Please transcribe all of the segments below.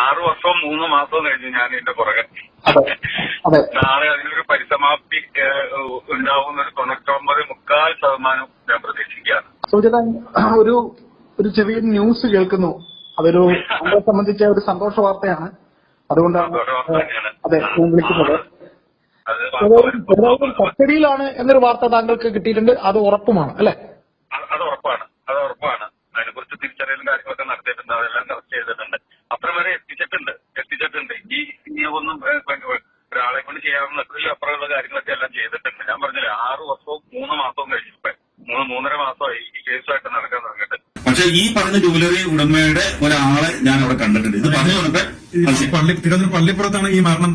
ആറു വർഷവും മൂന്ന് മാസവും കഴിഞ്ഞു ഞാൻ എന്റെ പുറകെ നാളെ അതിനൊരു പരിസമാപ്തി ഉണ്ടാവുന്ന ഒരു തൊണ്ണൂറ്റൊമ്പത് മുക്കാൽ ശതമാനം ഞാൻ പ്രതീക്ഷിക്കുകയാണ്. ഒരു ഒരു ചെറിയ ന്യൂസ് കേൾക്കുന്നു. അതൊരു നമ്മളെ സംബന്ധിച്ച ഒരു സന്തോഷ വാർത്തയാണ്. അതുകൊണ്ടാണ് അതെ ഞാൻ വിളിക്കുന്നത്. കസ്റ്റഡിയിലാണ് എന്നൊരു വാർത്ത താങ്കൾക്ക് കിട്ടിയിട്ടുണ്ട്. അത് ഉറപ്പുമാണ് അല്ലെ? അത് അത് ഉറപ്പാണ്. അത് ഉറപ്പാണ്. അതിനെക്കുറിച്ച് തിരിച്ചറിയലും കാര്യങ്ങളൊക്കെ നടത്തിയിട്ടുണ്ട്. അതെല്ലാം കറക്റ്റ് ചെയ്തിട്ടുണ്ട് അത്ര വരെ എത്തിച്ചിട്ടുണ്ട് എത്തിച്ചിട്ടുണ്ട് ഈ ഇനി ഒന്നും ഏഹ്, പിന്നെ ചെയ്യാവുന്ന അപ്പുറമുള്ള കാര്യങ്ങളൊക്കെ എല്ലാം ചെയ്തിട്ടുണ്ട്. ഞാൻ പറഞ്ഞില്ല ആറ് വർഷവും മൂന്ന് മാസവും കഴിഞ്ഞിപ്പോ മൂന്ന് മൂന്നര മാസമായി ഈ കേസുമായിട്ട് നടക്കാൻ തുടങ്ങിയിട്ട്. പക്ഷെ ഈ പറഞ്ഞ ജൂലറി ഉടമയുടെ ഒരാളെ ഞാൻ അവിടെ കണ്ടിട്ടുണ്ട്. ഇത് പറഞ്ഞു പള്ളി തിരുവനന്തപുരം പള്ളിപ്പുറത്താണ് ഈ മരണം.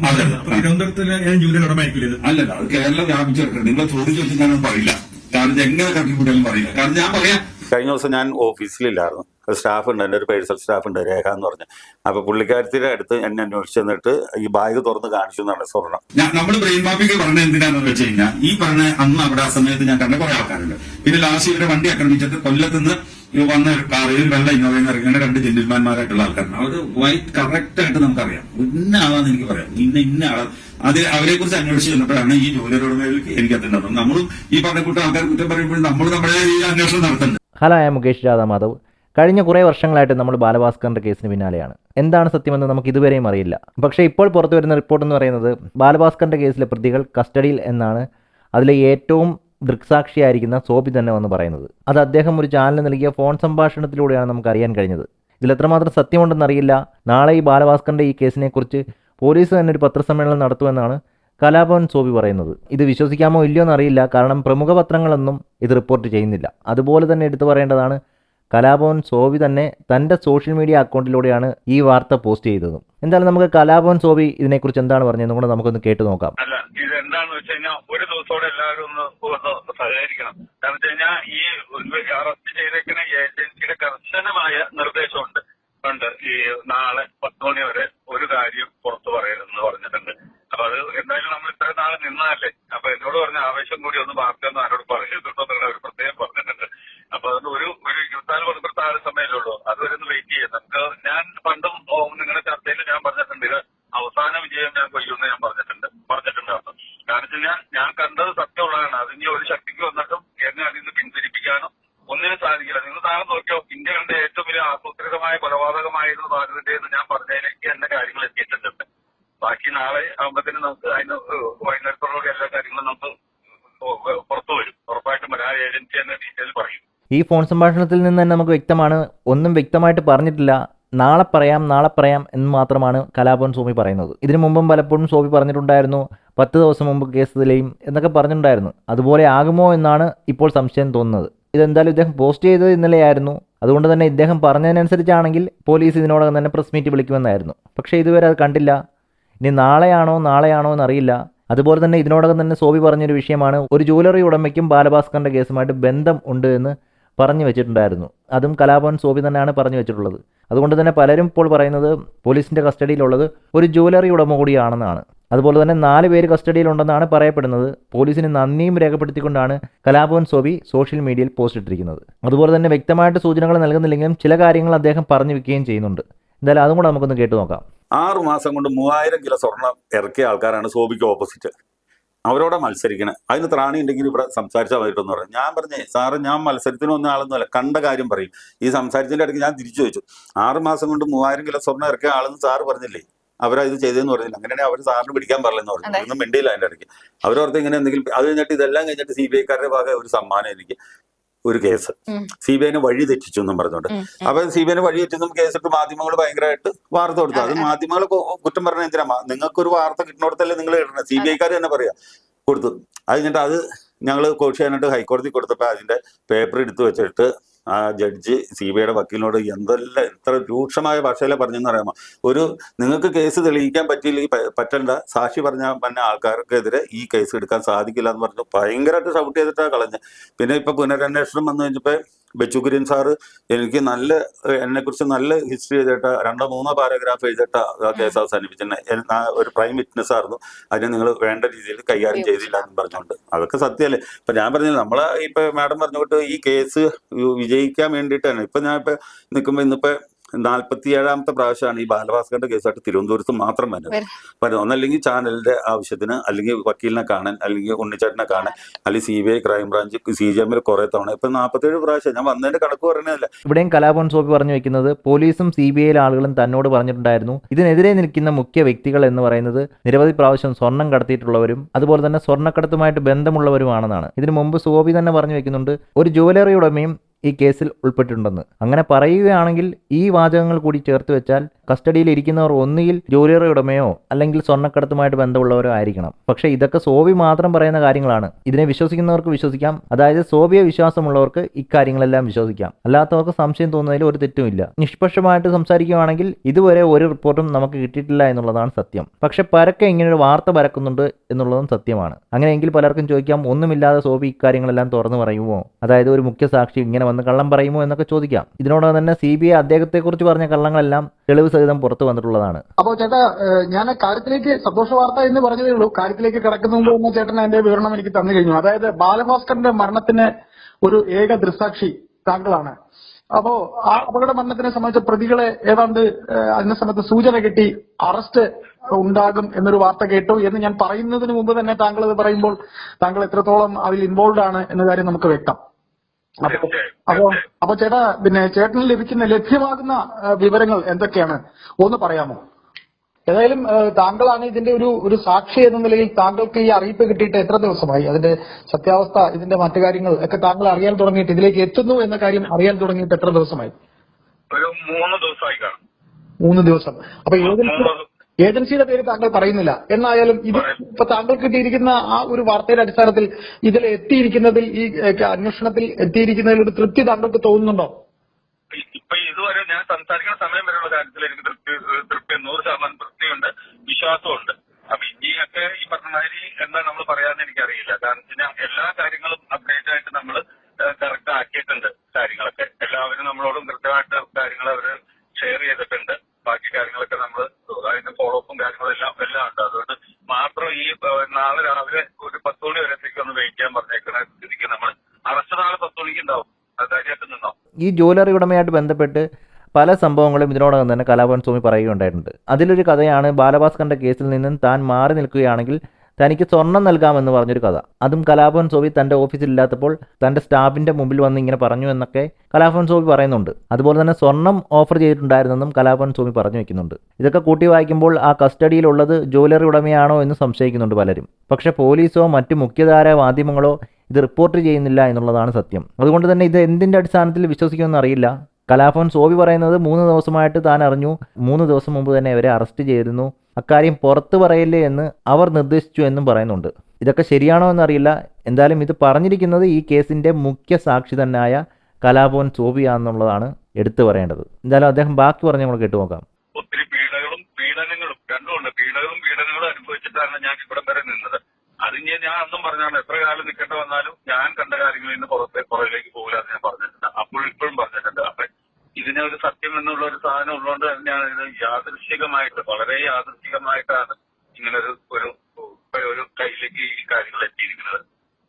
തിരുവനന്തപുരത്തിലെ ജൂലിയൻ ഉടമയായിരിക്കില്ല ഇത്? അല്ലല്ല അത് കേരളം വ്യാപിച്ചു കിടക്കുന്നത് നിങ്ങൾ ചോദിച്ചു വെച്ചാൽ ഞാനത് പറയില്ല. കാരണം എങ്ങനെ കട്ടിക്കൂട്ടിയാലും പറയില്ല. കാരണം ഞാൻ പറയാം കഴിഞ്ഞ ദിവസം ഞാൻ ഓഫീസിലില്ലായിരുന്നു. സ്റ്റാഫ് ഉണ്ട് എന്റെ ഒരു പേഴ്സണൽ സ്റ്റാഫ് ഉണ്ട് രേഖ എന്ന് പറഞ്ഞ്. അപ്പൊ പുള്ളിക്കാരത്തിന്റെ അടുത്ത് എന്നെ അന്വേഷിച്ച് എന്നിട്ട് ഈ ബാഗ് തുറന്ന് കാണിച്ചു എന്നാണ് സ്വർണം നമ്മൾ ബ്രെയിൻ മാപ്പിംഗ് പറഞ്ഞ എന്തിനാന്ന് വെച്ച് കഴിഞ്ഞാൽ ഈ പറഞ്ഞ അന്ന് അവിടെ ആ സമയത്ത് ഞാൻ കണ്ട കുറെ ആൾക്കാരുണ്ട്. പിന്നെ ലാസ്റ്റ് ഇവരെ വണ്ടി ആക്രമിച്ചിട്ട് കൊല്ലത്ത് നിന്ന് വന്ന ഒരു കാറിൽ വെള്ള ഇന്നോവയിൽ ഇറങ്ങുന്ന രണ്ട് ജെന്റിൽമാന്മാരായിട്ടുള്ള ആൾക്കാരാണ് അവർ വൈറ്റ് കറക്റ്റ് ആയിട്ട് നമുക്കറിയാം. ഇന്ന ആളാന്ന് എനിക്ക് പറയാം. ഇന്ന ഇന്ന ആളാ. അത് അവരെ കുറിച്ച് അന്വേഷിച്ച് ചെന്നപ്പോഴാണ് ഈ ജോലിയുടെ എനിക്ക് എത്തേണ്ടത് നമ്മളും ഈ പറഞ്ഞ കൂട്ടം ആൾക്കാർ കുറ്റം പറയുമ്പോഴും നമ്മൾ നമ്മുടെ ഈ അന്വേഷണം നടത്തുന്നുണ്ട്. ഹലോ ഐ മുകേഷ് രാധാ മാധവ് കഴിഞ്ഞ കുറേ വർഷങ്ങളായിട്ട് നമ്മൾ ബാലഭാസ്കറിന്റെ കേസിന് പിന്നാലെയാണ്. എന്താണ് സത്യമെന്ന് നമുക്ക് ഇതുവരെയും അറിയില്ല. പക്ഷേ ഇപ്പോൾ പുറത്തു വരുന്ന റിപ്പോർട്ട് എന്ന് പറയുന്നത് ബാലഭാസ്കറിന്റെ കേസിലെ പ്രതികൾ കസ്റ്റഡിയിൽ എന്നാണ് അതിലെ ഏറ്റവും ദൃക്സാക്ഷിയായിരിക്കുന്ന സോബി തന്നെ വന്ന് പറയുന്നത്. അത് അദ്ദേഹം ഒരു ചാനലിന് നൽകിയ ഫോൺ സംഭാഷണത്തിലൂടെയാണ് നമുക്ക് അറിയാൻ കഴിഞ്ഞത്. ഇതിൽ എത്രമാത്രം സത്യമുണ്ടെന്ന് അറിയില്ല. നാളെ ഈ ബാലഭാസ്കറിന്റെ ഈ കേസിനെക്കുറിച്ച് പോലീസ് തന്നെ ഒരു പത്രസമ്മേളനം നടത്തുമെന്നാണ് കലാഭവൻ സോബി പറയുന്നത്. ഇത് വിശ്വസിക്കാമോ ഇല്ലയോ എന്നറിയില്ല. കാരണം പ്രമുഖ പത്രങ്ങളൊന്നും ഇത് റിപ്പോർട്ട് ചെയ്യുന്നില്ല. അതുപോലെ തന്നെ എടുത്തു പറയേണ്ടതാണ് കലാഭവൻ സോബി തന്നെ തന്റെ സോഷ്യൽ മീഡിയ അക്കൗണ്ടിലൂടെയാണ് ഈ വാർത്ത പോസ്റ്റ് ചെയ്തത്. എന്തായാലും നമുക്ക് കലാഭവൻ സോബി ഇതിനെക്കുറിച്ച് എന്താണ് പറഞ്ഞതെന്നും കൂടെ നമുക്കൊന്ന് കേട്ടു നോക്കാം. അല്ല ഇത് വെച്ച് കഴിഞ്ഞാൽ ഒരു ദിവസത്തോടെ എല്ലാവരും ഒന്ന് ഒന്ന് സഹകരിക്കണം. കാരണം വെച്ച് കഴിഞ്ഞാൽ ഈ അറസ്റ്റ് ചെയ്തേക്കുന്ന ഏജൻസിയുടെ കർശനമായ നിർദ്ദേശമുണ്ട്. ഉണ്ട്. ഈ നാളെ പത്ത് മണി വരെ ഒരു കാര്യം പുറത്തു പറയരുതെന്ന് പറഞ്ഞിട്ടുണ്ട്. അപ്പൊ അത് എന്തായാലും നമ്മൾ ഇത്ര നാളെ നിന്നാലേ അപ്പൊ എന്നോട് പറഞ്ഞ ആവേശം കൂടി ഒന്ന് വാർത്ത ആരോട് പറയുന്നുണ്ടോ എന്നുള്ള ഒരു പ്രത്യേകം പറഞ്ഞിട്ടുണ്ട്. അപ്പൊ അതുകൊണ്ട് ഒരു ഒരു ഇരുപത്തിനാല് മണിക്കൂർ താഴെ സമയമല്ലേ ഉള്ളൂ അതുവരെ ഒന്ന് വെയിറ്റ് ചെയ്യാം. നമുക്ക് ഞാൻ പണ്ടും നിങ്ങളുടെ ചർച്ചയിൽ ഞാൻ പറഞ്ഞിട്ടുണ്ട്. അവസാന വിജയം ഞാൻ കൊയ്യുമെന്ന് ഞാൻ പറഞ്ഞിട്ടുണ്ട്. പറഞ്ഞിട്ടുണ്ട് കാരണം വെച്ച് കഴിഞ്ഞാൽ ഞാൻ കണ്ടത് സത്യമുള്ളതാണ്. അത് ഇനി ഒരു ശക്തിക്ക് വന്നിട്ടും എന്നെ അതിൽ നിന്ന് പിന്തിരിപ്പിക്കാനോ ഒന്നിനും സാധിക്കില്ല. നിങ്ങൾ താഴെ നോക്കിയോ? ഇന്ത്യ കണ്ട ഏറ്റവും വലിയ ആസൂത്രിതമായ കൊലപാതകമായിരുന്നു ഭാരതത്തിന്റെ എന്ന് ഞാൻ പറഞ്ഞതിലേക്ക് എന്റെ കാര്യങ്ങൾ എത്തിയിട്ടുണ്ട്. ബാക്കി നാളെ ആകുമ്പോഴത്തേന് നമുക്ക് അതിന് വൈകുന്നേരത്തോടുകൂടി എല്ലാ കാര്യങ്ങളും നമുക്ക് പുറത്തു വരും. ഉറപ്പായിട്ടും വരും. ആ ഏജൻസി എന്ന ഡീറ്റെയിൽ പറയും. ഈ ഫോൺ സംഭാഷണത്തിൽ നിന്ന് തന്നെ നമുക്ക് വ്യക്തമാണ്. ഒന്നും വ്യക്തമായിട്ട് പറഞ്ഞിട്ടില്ല. നാളെ പറയാം നാളെ പറയാം എന്ന് മാത്രമാണ് കലാഭവൻ സോമി പറയുന്നത്. ഇതിനു മുമ്പും പലപ്പോഴും സ്വാമി പറഞ്ഞിട്ടുണ്ടായിരുന്നു. പത്ത് ദിവസം മുമ്പ് കേസ് തെളിയും എന്നൊക്കെ പറഞ്ഞിട്ടുണ്ടായിരുന്നു. അതുപോലെ ആകുമോ എന്നാണ് ഇപ്പോൾ സംശയം തോന്നുന്നത്. ഇതെന്തായാലും ഇദ്ദേഹം പോസ്റ്റ് ചെയ്തത് ഇന്നലെയായിരുന്നു. അതുകൊണ്ട് തന്നെ ഇദ്ദേഹം പറഞ്ഞതിനനുസരിച്ചാണെങ്കിൽ പോലീസ് ഇതിനോടകം തന്നെ പ്രസ് മീറ്റ് വിളിക്കുമെന്നായിരുന്നു. പക്ഷേ ഇതുവരെ അത് കണ്ടില്ല. ഇനി നാളെയാണോ നാളെയാണോ എന്നറിയില്ല. അതുപോലെ തന്നെ ഇതിനോടകം തന്നെ സോബി പറഞ്ഞൊരു വിഷയമാണ്. ഒരു ജ്വല്ലറി ഉടമയ്ക്കും ബാലഭാസ്കറിന്റെ കേസുമായിട്ട് ബന്ധം ഉണ്ട് എന്ന് പറഞ്ഞു വെച്ചിട്ടുണ്ടായിരുന്നു. അതും കലാഭവൻ സോബി തന്നെയാണ് പറഞ്ഞു വെച്ചിട്ടുള്ളത്. അതുകൊണ്ട് തന്നെ പലരും ഇപ്പോൾ പറയുന്നത് പോലീസിന്റെ കസ്റ്റഡിയിലുള്ളത് ഒരു ജ്വല്ലറി ഉടമ കൂടിയാണെന്നാണ്. അതുപോലെ തന്നെ നാല് പേര് കസ്റ്റഡിയിലുണ്ടെന്നാണ് പറയപ്പെടുന്നത്. പോലീസിന് നന്ദിയും രേഖപ്പെടുത്തിക്കൊണ്ടാണ് കലാഭവൻ സോബി സോഷ്യൽ മീഡിയയിൽ പോസ്റ്റ് ഇട്ടിരിക്കുന്നത്. അതുപോലെ തന്നെ വ്യക്തമായിട്ട് സൂചനകൾ നൽകുന്നില്ലെങ്കിലും ചില കാര്യങ്ങൾ അദ്ദേഹം പറഞ്ഞു വെക്കുകയും ചെയ്യുന്നുണ്ട്. എന്തായാലും അതും കൂടെ നമുക്കൊന്ന് കേട്ടു നോക്കാം. ആറു മാസം കൊണ്ട് മൂവായിരം കിലോ സ്വർണം ഇറക്കിയ ആൾക്കാരാണ് സോബിക്ക് ഓപ്പോസിറ്റ്. അവരോടെ മത്സരിക്കണേ. അതിന് ത്രാണി ഉണ്ടെങ്കിൽ ഇവിടെ സംസാരിച്ചാൽ മതിട്ടെന്ന് പറഞ്ഞു. ഞാൻ പറഞ്ഞേ സാറ് ഞാൻ മത്സരത്തിനൊന്നും ആളൊന്നുമല്ല. കണ്ട കാര്യം പറയും. ഈ സംസാരിച്ചതിന്റെ ഇടയ്ക്ക് ഞാൻ തിരിച്ചു ചോദിച്ചു. ആറ് മാസം കൊണ്ട് മൂവായിരം കിലോ സ്വർണം ഇറക്കിയ ആളെന്ന് സാറ് പറഞ്ഞില്ലേ? അവരത് ചെയ്തതെന്ന് പറഞ്ഞില്ല? അങ്ങനെയാണെങ്കിൽ അവർ സാറിന് പിടിക്കാൻ പാടില്ലെന്ന് പറഞ്ഞു. ഒന്നും മിണ്ടിയില്ല അതിന്റെ ഇടയ്ക്ക്. അവരോർത്ത് ഇങ്ങനെ എന്തെങ്കിലും അത് കഴിഞ്ഞിട്ട് ഇതെല്ലാം കഴിഞ്ഞിട്ട് സി ബി ഐക്കാരുടെ ഭാഗം ഒരു സമ്മാനം എനിക്ക്. ഒരു കേസ്. സി ബി ഐനെ വഴി തെറ്റിച്ചു എന്നും പറഞ്ഞുകൊണ്ട്. അപ്പൊ സി ബി ഐനെ വഴി തെറ്റിച്ചും കേസിട്ട് മാധ്യമങ്ങൾ ഭയങ്കരമായിട്ട് വാർത്ത കൊടുത്തു. അത് മാധ്യമങ്ങൾ കുറ്റം പറഞ്ഞ എന്തിനാ? നിങ്ങൾക്ക് ഒരു വാർത്ത കിട്ടുന്നിടത്തല്ലേ നിങ്ങൾ ഇടണം? സി ബി ഐക്കാർ തന്നെ പറയാ കൊടുത്തു. അത് കഴിഞ്ഞിട്ട് അത് ഞങ്ങൾ കോഴിച്ചാനായിട്ട് ഹൈക്കോടതി കൊടുത്തപ്പോൾ അതിന്റെ പേപ്പർ എടുത്തു വെച്ചിട്ട് ആ ജഡ്ജി സി ബി ഐയുടെ വക്കീലിനോട് എന്തെല്ലാം എത്ര രൂക്ഷമായ ഭാഷയിലെ പറഞ്ഞെന്ന് അറിയാമോ? ഒരു നിങ്ങൾക്ക് കേസ് തെളിയിക്കാൻ പറ്റിയില്ല പറ്റണ്ട സാക്ഷി പറഞ്ഞ പറഞ്ഞ ആൾക്കാർക്കെതിരെ ഈ കേസ് എടുക്കാൻ സാധിക്കില്ല എന്ന് പറഞ്ഞു. ഭയങ്കരമായിട്ട് ഷൗട്ട് ചെയ്തിട്ടാണ് കളഞ്ഞത് പിന്നെ ഇപ്പൊ പുനരന്വേഷണം വന്നു കഴിഞ്ഞപ്പോ ബച്ചുകുര്യൻ സാറ് എനിക്ക് നല്ല എന്നെ കുറിച്ച് നല്ല ഹിസ്റ്ററി എഴുതിട്ട രണ്ടോ മൂന്നോ പാരഗ്രാഫ് എഴുതിട്ട കേസ് ആ ഒരു പ്രൈം വിറ്റ്നസ് ആയിരുന്നു. അതിനെ നിങ്ങൾ വേണ്ട രീതിയിൽ കൈകാര്യം ചെയ്തില്ല എന്ന് പറഞ്ഞുകൊണ്ട്. അതൊക്കെ സത്യമല്ലേ ഇപ്പൊ ഞാൻ പറഞ്ഞില്ല നമ്മളെ ഇപ്പൊ മാഡം പറഞ്ഞുകൊണ്ട് ഈ കേസ് വിജയിക്കാൻ വേണ്ടിയിട്ടാണ് ഇപ്പൊ ഞാൻ ഇപ്പൊ നിൽക്കുമ്പോ ഇന്നിപ്പോ നാൽപ്പത്തി ഏഴാമത്തെ പ്രാവശ്യമാണ് ഈ ബാലഭാസ്കറിന്റെ കേസായിട്ട് തിരുവനന്തപുരത്ത് മാത്രം വരുന്നത്. വരും. വരുന്നത് ഒന്നല്ലെങ്കിൽ ചാനലിന്റെ ആവശ്യത്തിന് അല്ലെങ്കിൽ വക്കീലിനെ കാണാൻ അല്ലെങ്കിൽ ഉണ്ണിച്ചേട്ടനെ കാണാൻ അല്ലെങ്കിൽ C B I crime branch C G എമ്മിൽ കുറെ തവണ. ഇപ്പൊ നാൽപ്പത്തേഴ് പ്രാവശ്യം ഞാൻ വന്നതിന്റെ കണക്ക് പറഞ്ഞതല്ല ഇവിടെയും കലാഭവൻ സോപ്പി പറഞ്ഞു വെക്കുന്നത് പോലീസും സി ബി ഐയിലെ ആളുകളും തന്നോട് പറഞ്ഞിട്ടുണ്ടായിരുന്നു. ഇതിനെതിരെ നിൽക്കുന്ന മുഖ്യ വ്യക്തികൾ എന്ന് പറയുന്നത് നിരവധി പ്രാവശ്യം സ്വർണം കടത്തിയിട്ടുള്ളവരും അതുപോലെ തന്നെ സ്വർണക്കടത്തുമായിട്ട് ബന്ധമുള്ളവരുമാണെന്നാണ്. ഇതിനു മുമ്പ് സോപി തന്നെ പറഞ്ഞു വെക്കുന്നുണ്ട്. ഒരു ജുവലറി ഉടമയും ഈ കേസിൽ ഉൾപ്പെട്ടിട്ടുണ്ടെന്ന്. അങ്ങനെ പറയുകയാണെങ്കിൽ ഈ വാചകങ്ങൾ കൂടി ചേർത്ത് വെച്ചാൽ കസ്റ്റഡിയിൽ ഇരിക്കുന്നവർ ഒന്നുകിൽ ജോലിയറി ഉടമയോ അല്ലെങ്കിൽ സ്വർണക്കടത്തുമായിട്ട് ബന്ധമുള്ളവരോ ആയിരിക്കണം. പക്ഷെ ഇതൊക്കെ സോബി മാത്രം പറയുന്ന കാര്യങ്ങളാണ്. ഇതിനെ വിശ്വസിക്കുന്നവർക്ക് വിശ്വസിക്കാം. അതായത് സോബിയെ വിശ്വാസമുള്ളവർക്ക് ഇക്കാര്യങ്ങളെല്ലാം വിശ്വസിക്കാം. അല്ലാത്തവർക്ക് സംശയം തോന്നുന്നതിൽ ഒരു തെറ്റുമില്ല നിഷ്പക്ഷമായിട്ട് സംസാരിക്കുകയാണെങ്കിൽ ഇതുവരെ ഒരു റിപ്പോർട്ടും നമുക്ക് കിട്ടിയിട്ടില്ല എന്നുള്ളതാണ് സത്യം. പക്ഷെ പരക്കെ ഇങ്ങനെ ഒരു വാർത്ത പരക്കുന്നുണ്ട് എന്നുള്ളതും സത്യമാണ്. അങ്ങനെയെങ്കിൽ പലർക്കും ചോദിക്കാം ഒന്നുമില്ലാതെ സോബി ഇക്കാര്യങ്ങളെല്ലാം തുറന്നു പറയുമോ? അതായത് ഒരു മുഖ്യ സാക്ഷി ഇങ്ങനെ വന്ന് കള്ളം പറയുമോ? എന്നൊക്കെ ചോദിക്കാം. ഇതിനോടൊപ്പം തന്നെ സി ബി ഐ അദ്ദേഹത്തെക്കുറിച്ച് പറഞ്ഞ കള്ളങ്ങളെല്ലാം തെളിവ് സഹിതം പുറത്തു വന്നിട്ടുള്ളതാണ്. അപ്പോ ചേട്ടാ ഞാൻ കാര്യത്തിലേക്ക് സന്തോഷ വാർത്ത എന്ന് പറഞ്ഞതേ ഉള്ളൂ. കാര്യത്തിലേക്ക് കിടക്കുന്ന മുമ്പ് ചേട്ടൻ അതിന്റെ വിവരണം എനിക്ക് തന്നു കഴിഞ്ഞു. അതായത് ബാലഭാസ്കറിന്റെ മരണത്തിന് ഒരു ഏക ദൃസാക്ഷി താങ്കളാണ്. അപ്പോ ആ അപകട മരണത്തിനെ സംബന്ധിച്ച പ്രതികളെ ഏതാണ്ട് അതിനെ സംബന്ധിച്ച സൂചന കിട്ടി അറസ്റ്റ് ഉണ്ടാകും എന്നൊരു വാർത്ത കേട്ടു എന്ന് ഞാൻ പറയുന്നതിന് മുമ്പ് തന്നെ താങ്കൾ അത് പറയുമ്പോൾ താങ്കൾ എത്രത്തോളം അതിൽ ഇൻവോൾവ് ആണ് എന്ന കാര്യം നമുക്ക് വ്യക്തം. അപ്പൊ അപ്പോ അപ്പൊ ചേട്ടാ പിന്നെ ചേട്ടന് ലഭിക്കുന്ന ലഭ്യമാകുന്ന വിവരങ്ങൾ എന്തൊക്കെയാണ്? ഒന്ന് പറയാമോ? ഏതായാലും താങ്കളാണ് ഇതിന്റെ ഒരു ഒരു സാക്ഷി എന്ന നിലയിൽ താങ്കൾക്ക് ഈ അറിയിപ്പ് കിട്ടിയിട്ട് എത്ര ദിവസമായി? അതിന്റെ സത്യാവസ്ഥ ഇതിന്റെ മറ്റു കാര്യങ്ങൾ ഒക്കെ താങ്കൾ അറിയാൻ തുടങ്ങിയിട്ട് ഇതിലേക്ക് എത്തുന്നു എന്ന കാര്യം അറിയാൻ തുടങ്ങിയിട്ട് എത്ര ദിവസമായി? ഒരു മൂന്ന് ദിവസമായി കാണും. മൂന്ന് ദിവസം. അപ്പൊ മൂന്ന് ഏജൻസിയുടെ പേര് താങ്കൾ പറയുന്നില്ല. എന്നായാലും ഇത് ഇപ്പൊ താങ്കൾ കിട്ടിയിരിക്കുന്ന ആ ഒരു വാർത്തയുടെ അടിസ്ഥാനത്തിൽ ഇതിൽ എത്തിയിരിക്കുന്നതിൽ ഈ അന്വേഷണത്തിൽ എത്തിയിരിക്കുന്നതിൽ ഒരു തൃപ്തി താങ്കൾക്ക് തോന്നുന്നുണ്ടോ? ഇപ്പൊ ഇതുവരെ ഞാൻ സംസാരിക്കുന്ന സമയം വരെയുള്ള കാര്യത്തിൽ എനിക്ക് തൃപ്തി തൃപ്തി നൂറ് ശതമാനം തൃപ്തിയുണ്ട് വിശ്വാസമുണ്ട് അപ്പൊ ഇനിയൊക്കെ ഈ പറഞ്ഞ മാതിരി എന്താ നമ്മൾ പറയാന്ന് എനിക്കറിയില്ല. കാരണം എല്ലാ കാര്യങ്ങളും അപ്ഡേറ്റ് ആയിട്ട് നമ്മൾ കറക്റ്റ് ആക്കിയിട്ടുണ്ട് കാര്യങ്ങളൊക്കെ എല്ലാവരും നമ്മളോടും കൃത്യമായിട്ട് കാര്യങ്ങൾ അവർ ഷെയർ ചെയ്തിട്ടുണ്ട് ബാക്കി കാര്യങ്ങളൊക്കെ നമ്മൾ അതിന്റെ ഫോളോ അപ്പും കാര്യങ്ങളും എല്ലാം എല്ലാം ഉണ്ട് അതുകൊണ്ട് മാത്രം ഈ ഏഹ്, നാളെ രാവിലെ ഒരു പത്ത് മണി വരത്തേക്ക് ഒന്ന് വെയിറ്റ് ചെയ്യാൻ പറഞ്ഞേക്കുന്ന സ്ഥിതിക്ക് നമ്മൾ അറസ്റ്റ് നാളെ പത്ത് മണിക്ക് ഉണ്ടാവും അത് ധൈര്യമായിട്ട് നിന്നോ ഈ ജ്വല്ലറി ഉടമയായിട്ട് ബന്ധപ്പെട്ട് പല സംഭവങ്ങളും ഇതിനോടകം തന്നെ കലാഭവൻ സ്വാമി പറയുകയുണ്ടായിട്ടുണ്ട്. അതിലൊരു കഥയാണ് ബാലഭാസ്കറിന്റെ കേസിൽ നിന്നും താൻ മാറി നിൽക്കുകയാണെങ്കിൽ തനിക്ക് സ്വർണം നൽകാമെന്ന് പറഞ്ഞൊരു കഥ. അതും കലാഭവൻ സോബി തന്റെ ഓഫീസിലില്ലാത്തപ്പോൾ തന്റെ സ്റ്റാഫിന്റെ മുമ്പിൽ വന്ന് ഇങ്ങനെ പറഞ്ഞു എന്നൊക്കെ കലാഭവൻ സോബി പറയുന്നുണ്ട്. അതുപോലെ തന്നെ സ്വർണം ഓഫർ ചെയ്തിട്ടുണ്ടായിരുന്നെന്നും കലാഭവൻ സോബി പറഞ്ഞു വെക്കുന്നുണ്ട്. ഇതൊക്കെ കൂട്ടി വായിക്കുമ്പോൾ ആ കസ്റ്റഡിയിലുള്ളത് ജ്വല്ലറി ഉടമയാണോ എന്ന് സംശയിക്കുന്നുണ്ട് പലരും. പക്ഷേ പോലീസോ മറ്റു മുഖ്യധാര മാധ്യമങ്ങളോ ഇത് റിപ്പോർട്ട് ചെയ്യുന്നില്ല എന്നുള്ളതാണ് സത്യം. അതുകൊണ്ട് തന്നെ ഇത് എന്തിന്റെ അടിസ്ഥാനത്തിൽ വിശ്വസിക്കുമെന്ന് അറിയില്ല. കലാഭവൻ സോബി പറയുന്നത് മൂന്ന് ദിവസമായിട്ട് താൻ അറിഞ്ഞു. മൂന്ന് ദിവസം മുമ്പ് തന്നെ അവരെ അറസ്റ്റ് ചെയ്തിരുന്നു. അക്കാര്യം പുറത്തു പറയില്ലേ എന്ന് അവർ നിർദ്ദേശിച്ചു എന്നും പറയുന്നുണ്ട്. ഇതൊക്കെ ശരിയാണോ എന്നറിയില്ല. എന്തായാലും ഇത് പറഞ്ഞിരിക്കുന്നത് ഈ കേസിന്റെ മുഖ്യ സാക്ഷി തന്നെയായ കലാഭവൻ സോബിയാണെന്നുള്ളതാണ് എടുത്തു പറയേണ്ടത്. എന്തായാലും അദ്ദേഹം ബാക്കി പറഞ്ഞ് നമ്മൾ കേട്ടു നോക്കാം ഇനി ഞാൻ അന്നും പറഞ്ഞാണ് എത്ര കാലം നിൽക്കേണ്ട വന്നാലും ഞാൻ കണ്ട കാര്യങ്ങളിൽ നിന്ന് പുറത്തെ പുറകിലേക്ക് പോകില്ല എന്ന് ഞാൻ പറഞ്ഞിട്ടുണ്ട്. അപ്പോൾ ഇപ്പോഴും പറഞ്ഞിട്ടുണ്ട്. അപ്പൊ ഇതിനെ ഒരു സത്യം എന്നുള്ള ഒരു സാധനം ഉള്ളതുകൊണ്ട് തന്നെയാണ് ഇത് യാദൃശികമായിട്ട് വളരെ യാദൃശികമായിട്ടാണ് ഇങ്ങനെ ഒരു ഒരു ഒരു കയ്യിലേക്ക് ഈ കാര്യങ്ങൾ എത്തിയിരിക്കുന്നത്.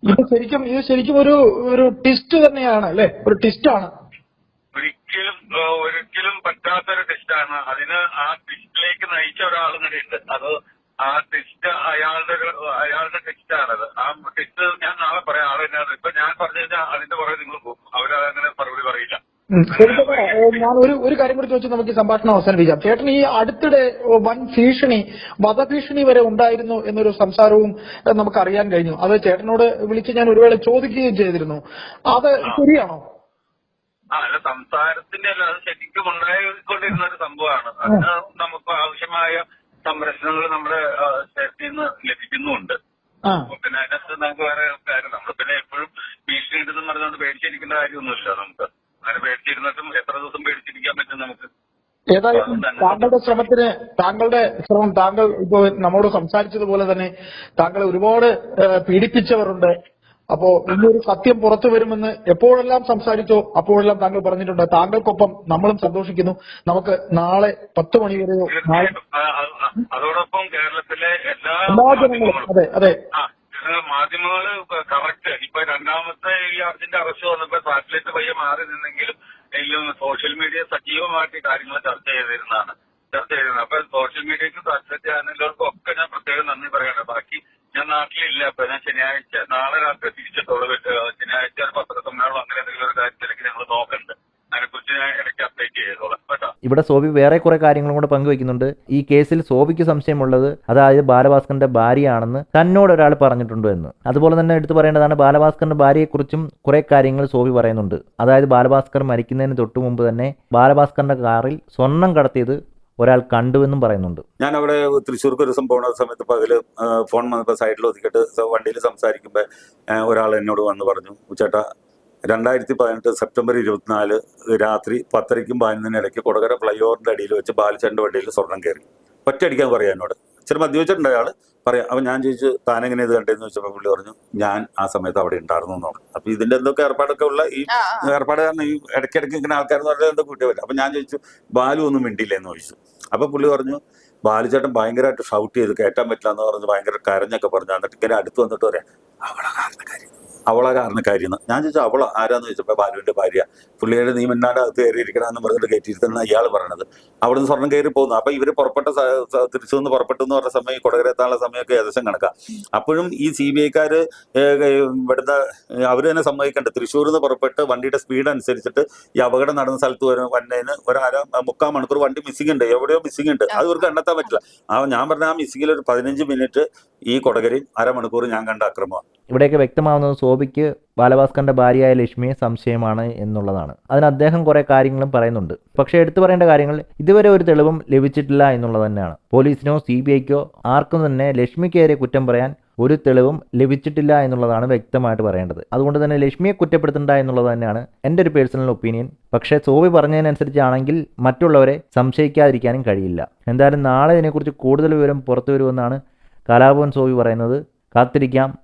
ഇത് ശരിക്കും ഇത് ശരിക്കും ഒരു ഒരു ട്വിസ്റ്റ് തന്നെയാണ് അല്ലെ? ഒരു ടിസ്റ്റാണ് ഒരിക്കലും ഏഹ്, ഒരിക്കലും പറ്റാത്തൊരു ടെസ്റ്റാണ് അതിന് ആ ടെസ്റ്റിലേക്ക് നയിച്ച ഒരാളും കൂടെ ഉണ്ട്. അത് ആ ടെസ്റ്റ് അയാളുടെ അയാളുടെ ടെസ്റ്റാണത് ആ ടെസ്റ്റ് ഞാൻ നാളെ പറയാം. ആളെ തന്നെയാണ് ഇപ്പൊ ഞാൻ പറഞ്ഞു കഴിഞ്ഞാൽ അതിന്റെ പുറകെ നിങ്ങൾ പോകും. അവരങ്ങനെ മറുപടി പറയില്ല. ഞാൻ ഒരു ഒരു കാര്യം കൂടി ചോദിച്ചു നമുക്ക് സംഭാഷണം അവസാനിപ്പിക്കാം. ചേട്ടൻ ഈ അടുത്തിടെ വൻ ഭീഷണി വധഭീഷണി വരെ ഉണ്ടായിരുന്നു എന്നൊരു സംസാരവും നമുക്ക് അറിയാൻ കഴിഞ്ഞു. അത് ചേട്ടനോട് വിളിച്ച് ഞാൻ ഒരു വേള ചോദിക്കുകയും ചെയ്തിരുന്നു. അത് ശരിയാണോ? അല്ല സംസാരത്തിന്റെ അല്ല അത് ശരിക്കും ഉണ്ടായിക്കൊണ്ടിരുന്ന ഒരു സംഭവമാണ്. അതിന് നമുക്ക് ആവശ്യമായ സംരക്ഷണങ്ങൾ നമ്മുടെ ആ, സ്റ്റേറ്റിൽ നിന്ന് ലഭിക്കുന്നുമുണ്ട് പിന്നെ അതിനകത്ത് നമുക്ക് വേറെ കാര്യം നമ്മൾ പിന്നെ എപ്പോഴും ഭീഷണി ഉണ്ടെന്ന് പറഞ്ഞുകൊണ്ട് പേടിച്ചിരിക്കേണ്ട കാര്യമൊന്നുമില്ല നമുക്ക്. അങ്ങനെ പേടിച്ചിരുന്നിട്ടും എത്ര ദിവസം പേടിച്ചിരിക്കാൻ പറ്റും നമുക്ക്. ഏതായാലും താങ്കളുടെ ശ്രമത്തിന് താങ്കളുടെ ശ്രമം താങ്കൾ ഇപ്പോ നമ്മോട് സംസാരിച്ചതുപോലെ തന്നെ താങ്കളെ ഒരുപാട് പീഡിപ്പിച്ചവരുണ്ട്. അപ്പോ ഇന്നൊരു സത്യം പുറത്തു വരുമെന്ന് എപ്പോഴെല്ലാം സംസാരിച്ചോ അപ്പോഴെല്ലാം താങ്കൾ പറഞ്ഞിട്ടുണ്ട്. താങ്കൾക്കൊപ്പം നമ്മളും സന്തോഷിക്കുന്നു. നമുക്ക് നാളെ പത്ത് മണി വരെയോ നാളെ അതോടൊപ്പം കേരളത്തിലെ എല്ലാ എല്ലാ ജനങ്ങളും അതെ അതെ. മാധ്യമങ്ങൾ മാധ്യമങ്ങൾ കറക്റ്റ്. ഇപ്പൊ രണ്ടാമത്തെ ഈ അർജന്റ് അറസ്റ്റ് വന്നപ്പോ സാറ്റലൈറ്റ് പയ്യെ മാറി നിന്നെങ്കിലും എങ്കിലും സോഷ്യൽ മീഡിയ സജീവമായിട്ട് കാര്യങ്ങൾ ചർച്ച ചെയ്തിരുന്നതാണ്. ചർച്ച ചെയ്തിരുന്നത്. അപ്പൊ സോഷ്യൽ മീഡിയക്ക് സാറ്റലൈറ്റ് ചാനലുകൾക്കും ഒക്കെ ഞാൻ പ്രത്യേകം നന്ദി പറയണം ബാക്കി ഞാൻ നാട്ടിലില്ല അപ്പൊ ഞാൻ ശനിയാഴ്ച നാളെ രാത്രി തിരിച്ചിട്ടുള്ളൂ ഏഹ് ശനിയാഴ്ച പത്രസമ്മേളനം അങ്ങനെ എന്തെങ്കിലും ഒരു കാര്യത്തിലേക്ക് ഞങ്ങൾ നോക്കണ്ട്. അതിനെക്കുറിച്ച് ഇടയ്ക്ക് അപ്ഡേറ്റ് ഇവിടെ സോബി വേറെ കുറെ കാര്യങ്ങളും കൂടെ പങ്കുവെക്കുന്നുണ്ട് ഈ കേസിൽ സോബിക്ക് സംശയമുള്ളത് അതായത് ബാലഭാസ്കറിന്റെ ഭാര്യയാണെന്ന് തന്നോട് ഒരാൾ പറഞ്ഞിട്ടുണ്ടോ എന്ന്. അതുപോലെ തന്നെ എടുത്തു പറയേണ്ടതാണ് ബാലഭാസ്കറിന്റെ ഭാര്യയെക്കുറിച്ചും കുറെ കാര്യങ്ങൾ സോബി പറയുന്നുണ്ട്. അതായത് ബാലഭാസ്കർ മരിക്കുന്നതിന് തൊട്ടു മുമ്പ് തന്നെ ബാലഭാസ്കറിന്റെ കാറിൽ സ്വർണം കടത്തിയത് ഒരാൾ കണ്ടുവെന്നും പറയുന്നുണ്ട്. ഞാൻ അവിടെ തൃശ്ശൂർക്ക് ഒരു പോണ സമയത്ത് പകൽ ഫോൺ വന്നപ്പോൾ സൈഡിൽ ഒതുക്കിയിട്ട് വണ്ടിയിൽ സംസാരിക്കുമ്പോൾ ഒരാൾ എന്നോട് വന്ന് പറഞ്ഞു ചേട്ടാ രണ്ടായിരത്തി പതിനെട്ട് സെപ്റ്റംബർ ഇരുപത്തിനാല് രാത്രി പത്തരയ്ക്കും പതിനൊന്നിനും ഇടയ്ക്ക് കൊടകര ഫ്ലൈ ഓവറിന്റെ അടിയിൽ വെച്ച് ബാലചന്ദ് വണ്ടിയിൽ സ്വർണം കയറി. ഒറ്റയടിക്കാൻ പറയാം എന്നോട്. ഇച്ചിരി മദ്യവെച്ചിട്ടുണ്ട് അയാൾ പറയാം അപ്പം ഞാൻ ചോദിച്ചു താനെങ്ങനെ ഇത് കണ്ടെന്ന് ചോദിച്ചപ്പോൾ പുള്ളി പറഞ്ഞു ഞാൻ ആ സമയത്ത് അവിടെ ഉണ്ടായിരുന്നു എന്നാണ് അപ്പം ഇതിന്റെ എന്തൊക്കെ ഏർപ്പാടൊക്കെ ഉള്ള ഈ. ഏർപ്പാട് കാരണം ഈ ഇടയ്ക്കിടയ്ക്ക് ഇങ്ങനെ ആൾക്കാരെന്ന് പറഞ്ഞാൽ എന്തോ കൂട്ടിയ പറ്റില്ല അപ്പം ഞാൻ ചോദിച്ചു ബാലു ഒന്നും മിണ്ടിയില്ല എന്ന് ചോദിച്ചു. അപ്പം പുള്ളി പറഞ്ഞു ബാലുചേട്ടൻ ഭയങ്കരമായിട്ട് ഷൗട്ട് ചെയ്ത് കയറ്റാൻ പറ്റില്ല എന്ന് പറഞ്ഞ് ഭയങ്കര കരഞ്ഞൊക്കെ പറഞ്ഞു. എന്നിട്ട് ഇങ്ങനെ അടുത്ത് വന്നിട്ട് പറയാം അവളെ കാരണക്കാരി അവളെ കാരണക്കാരി എന്ന് ഞാൻ ചോദിച്ചു അവൾ ആരാന്ന് ചോദിച്ചപ്പോ ബാലുവിന്റെ ഭാര്യ. പുള്ളിയുടെ നീ മിന്നാണ്ട് അകത്ത് കയറിയിരിക്കണമെന്ന് പറഞ്ഞിട്ട് കയറ്റിയിരുത്തുന്ന ഇയാൾ പറയണത്. അവിടെ നിന്ന് സ്വർണം കയറി പോകുന്നു അപ്പൊ ഇവർ പുറപ്പെട്ട തിരിച്ചു നിന്ന് പുറപ്പെട്ടു എന്ന് പറഞ്ഞ സമയം ഈ കൊടകര എത്താനുള്ള സമയമൊക്കെ ഏകദേശം കണക്കാം. അപ്പോഴും ഈ സി ബി ഐക്കാര് ഇവിടുത്തെ അവർ തന്നെ സമ്മതിക്കണ്ട. തൃശ്ശൂരിൽ നിന്ന് പുറപ്പെട്ട് വണ്ടിയുടെ സ്പീഡ് അനുസരിച്ചിട്ട് ഈ അപകടം നടന്ന സ്ഥലത്ത് വരും വന്നതിന് ഒരു അര മുക്കാൽ മണിക്കൂർ വണ്ടി മിസ്സിംഗ് ഉണ്ട്. എവിടെയോ മിസ്സിംഗ് ഉണ്ട്. അത് ഇവർക്ക് കണ്ടെത്താൻ പറ്റില്ല. ആ ഞാൻ പറഞ്ഞ ആ മിസ്സിംഗിൽ ഒരു പതിനഞ്ച് മിനിറ്റ് ഈ കൊടകരയും അരമണിക്കൂർ ഞാൻ കണ്ട അക്രമമാണ് ഇവിടെയൊക്കെ വ്യക്തമാവുന്നത് സോബിക്ക് ബാലഭാസ്കറിന്റെ ഭാര്യയായ ലക്ഷ്മിയെ സംശയമാണ് എന്നുള്ളതാണ്. അതിന് അദ്ദേഹം കുറെ കാര്യങ്ങളും പറയുന്നുണ്ട്. പക്ഷേ എടുത്തു പറയേണ്ട കാര്യങ്ങൾ ഇതുവരെ ഒരു തെളിവും ലഭിച്ചിട്ടില്ല എന്നുള്ളത് തന്നെയാണ്. പോലീസിനോ സി ബി ഐക്കോ ആർക്കും തന്നെ ലക്ഷ്മിക്കേറെ കുറ്റം പറയാൻ ഒരു തെളിവും ലഭിച്ചിട്ടില്ല എന്നുള്ളതാണ് വ്യക്തമായിട്ട് പറയേണ്ടത്. അതുകൊണ്ട് തന്നെ ലക്ഷ്മിയെ കുറ്റപ്പെടുത്തണ്ട എന്നുള്ളത് തന്നെയാണ് എന്റെ ഒരു പേഴ്സണൽ ഒപ്പീനിയൻ. പക്ഷേ സോബി പറഞ്ഞതിനനുസരിച്ചാണെങ്കിൽ മറ്റുള്ളവരെ സംശയിക്കാതിരിക്കാനും കഴിയില്ല. എന്തായാലും നാളെ ഇതിനെക്കുറിച്ച് കൂടുതൽ വിവരം പുറത്തു വരുമെന്നാണ് കലാഭവൻ സോബി പറയുന്നത്. കാത്തിരിക്കാം.